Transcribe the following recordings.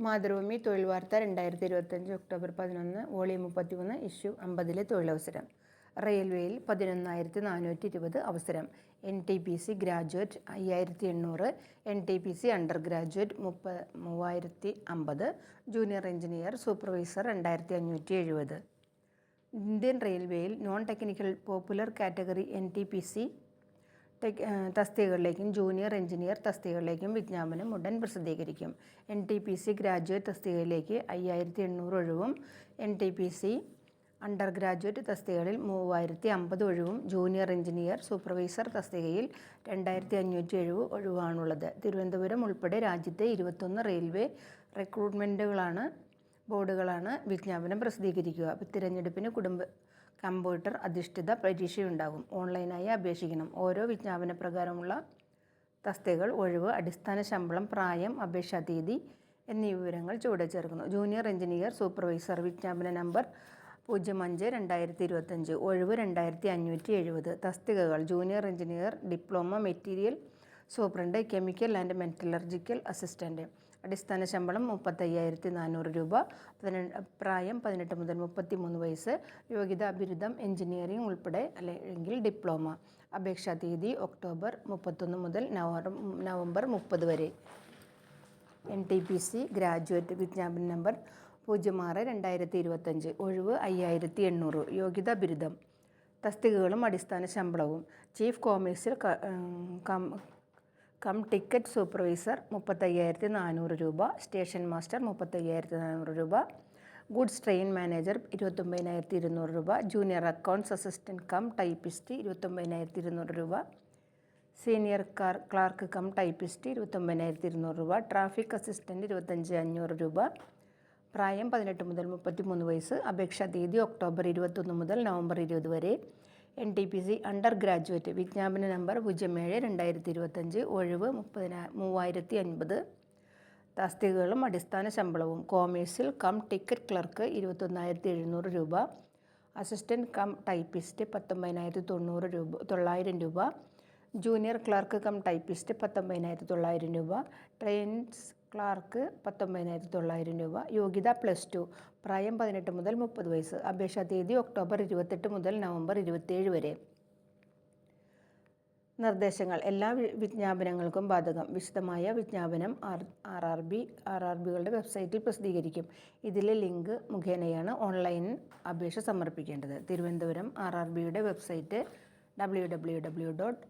മാതൃഭൂമി തൊഴിൽ വാർത്ത രണ്ടായിരത്തി ഇരുപത്തഞ്ച് ഒക്ടോബർ പതിനൊന്ന് വോളിയം മുപ്പത്തിമൂന്ന് ഇഷ്യൂ അമ്പതിലെ തൊഴിലവസരം. റെയിൽവേയിൽ പതിനൊന്നായിരത്തി നാനൂറ്റി ഇരുപത് അവസരം. N T P C graduate അയ്യായിരത്തി എണ്ണൂറ് N T P C undergraduate മുപ്പ മൂവായിരത്തി അമ്പത് ജൂനിയർ എഞ്ചിനീയർ സൂപ്പർവൈസർ രണ്ടായിരത്തി അഞ്ഞൂറ്റി എഴുപത് ഇന്ത്യൻ റെയിൽവേയിൽ non technical popular category N T P C തസ്തികകളിലേക്കും junior engineer തസ്തികകളിലേക്കും വിജ്ഞാപനം ഉടൻ പ്രസിദ്ധീകരിക്കും. N T P C graduate തസ്തികയിലേക്ക് അയ്യായിരത്തി എണ്ണൂറ് ഒഴിവും. N T P C undergraduate തസ്തികകളിൽ മൂവായിരത്തി അമ്പത് ഒഴിവും. ജൂനിയർ എഞ്ചിനീയർ സൂപ്പർവൈസർ തസ്തികയിൽ രണ്ടായിരത്തി അഞ്ഞൂറ്റി എഴുപത് ഒഴിവാണുള്ളത്. തിരുവനന്തപുരം ഉൾപ്പെടെ രാജ്യത്തെ ഇരുപത്തൊന്ന് റെയിൽവേ റിക്രൂട്ട്മെന്റുകളാണ് ബോർഡുകളാണ് വിജ്ഞാപനം പ്രസിദ്ധീകരിക്കുക. തിരഞ്ഞെടുപ്പിന് കുടുംബ കമ്പ്യൂട്ടർ അധിഷ്ഠിത പരീക്ഷയുണ്ടാകും. ഓൺലൈനായി അപേക്ഷിക്കണം. ഓരോ വിജ്ഞാപന പ്രകാരമുള്ള തസ്തികൾ ഒഴിവ് അടിസ്ഥാന ശമ്പളം പ്രായം അപേക്ഷാ തീയതി എന്നീ വിവരങ്ങൾ ചുവടെ ചേർക്കുന്നു. ജൂനിയർ എഞ്ചിനീയർ സൂപ്പർവൈസർ വിജ്ഞാപന നമ്പർ പൂജ്യം അഞ്ച് രണ്ടായിരത്തി ഇരുപത്തഞ്ച് ഒഴിവ് രണ്ടായിരത്തി അഞ്ഞൂറ്റി എഴുപത് തസ്തികകൾ junior engineer diploma material superintendent chemical and metallurgical assistant അടിസ്ഥാന ശമ്പളം മുപ്പത്തയ്യായിരത്തി നാനൂറ് രൂപ പ്രായം പതിനെട്ട് മുതൽ മുപ്പത്തി മൂന്ന് വയസ്സ്. യോഗ്യത ബിരുദം എഞ്ചിനീയറിംഗ് ഉൾപ്പെടെ അല്ലെങ്കിൽ ഡിപ്ലോമ. അപേക്ഷാ തീയതി ഒക്ടോബർ മുപ്പത്തൊന്ന് മുതൽ നവംബർ നവംബർ മുപ്പത് വരെ. N T P C graduate വിജ്ഞാപന number പൂജ്യം ആറ് രണ്ടായിരത്തി ഇരുപത്തഞ്ച് ഒഴിവ് അയ്യായിരത്തി എണ്ണൂറ് യോഗ്യത ബിരുദം. തസ്തികകളും അടിസ്ഥാന ശമ്പളവും. Chief commercial cum ticket supervisor മുപ്പത്തയ്യായിരത്തി നാനൂറ് രൂപ സ്റ്റേഷൻ മാസ്റ്റർ മുപ്പത്തയ്യായിരത്തി നാനൂറ് രൂപ ഗുഡ്സ് ട്രെയിൻ മാനേജർ ഇരുപത്തൊമ്പതിനായിരത്തി ഇരുന്നൂറ് രൂപ junior accounts assistant cum typist ഇരുപത്തൊമ്പതിനായിരത്തി ഇരുന്നൂറ് രൂപ senior car clerk cum typist ഇരുപത്തൊമ്പതിനായിരത്തി ഇരുന്നൂറ് രൂപ ട്രാഫിക് അസിസ്റ്റന്റ് ഇരുപത്തഞ്ച് അഞ്ഞൂറ് രൂപ പ്രായം പതിനെട്ട് മുതൽ മുപ്പത്തി മൂന്ന് വയസ്സ് അപേക്ഷാ തീയതി ഒക്ടോബർ ഇരുപത്തൊന്ന് മുതൽ നവംബർ ഇരുപത് വരെ N T P C undergraduate വിജ്ഞാപന number പൂജ്യം ഏഴ് രണ്ടായിരത്തി ഇരുപത്തഞ്ച് ഒഴിവ് മുപ്പതിനാ മൂവായിരത്തി അൻപത് തസ്തികകളും അടിസ്ഥാന ശമ്പളവും. കോമേഴ്സിൽ കം ടിക്കറ്റ് ക്ലർക്ക് ഇരുപത്തൊന്നായിരത്തി എഴുന്നൂറ് രൂപ. അസിസ്റ്റന്റ് കം ടൈപ്പിസ്റ്റ് പത്തൊമ്പതിനായിരത്തി തൊണ്ണൂറ് രൂപ തൊള്ളായിരം രൂപ. ജൂനിയർ ക്ലർക്ക് കം ടൈപ്പിസ്റ്റ് പത്തൊമ്പതിനായിരത്തി തൊള്ളായിരം രൂപ. ട്രെയിൻസ് ക്ലാർക്ക് പത്തൊമ്പതിനായിരത്തി തൊള്ളായിരം രൂപ. യോഗ്യത പ്ലസ് ടു പ്രായം പതിനെട്ട് മുതൽ മുപ്പത് വയസ്സ്. അപേക്ഷാ തീയതി ഒക്ടോബർ ഇരുപത്തെട്ട് മുതൽ നവംബർ ഇരുപത്തേഴ് വരെ. നിർദ്ദേശങ്ങൾ. എല്ലാ വിജ്ഞാപനങ്ങൾക്കും ബാധകം. വിശദമായ വിജ്ഞാപനം R R R B R R ബികളുടെ വെബ്സൈറ്റിൽ പ്രസിദ്ധീകരിക്കും. ഇതിലെ ലിങ്ക് മുഖേനയാണ് ഓൺലൈൻ അപേക്ഷ സമർപ്പിക്കേണ്ടത്. തിരുവനന്തപുരം ആർ ആർ ബിയുടെ website W W W dot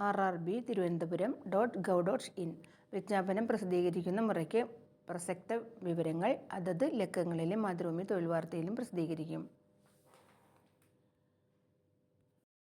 R R B Thiruvananthapuram dot gov dot in. വിജ്ഞാപനം പ്രസിദ്ധീകരിക്കുന്ന മുറയ്ക്ക് പ്രസക്ത വിവരങ്ങൾ അതത് ലക്കങ്ങളിലെ മാതൃഭൂമി തൊഴിൽ വാർത്തയിലും പ്രസിദ്ധീകരിക്കും.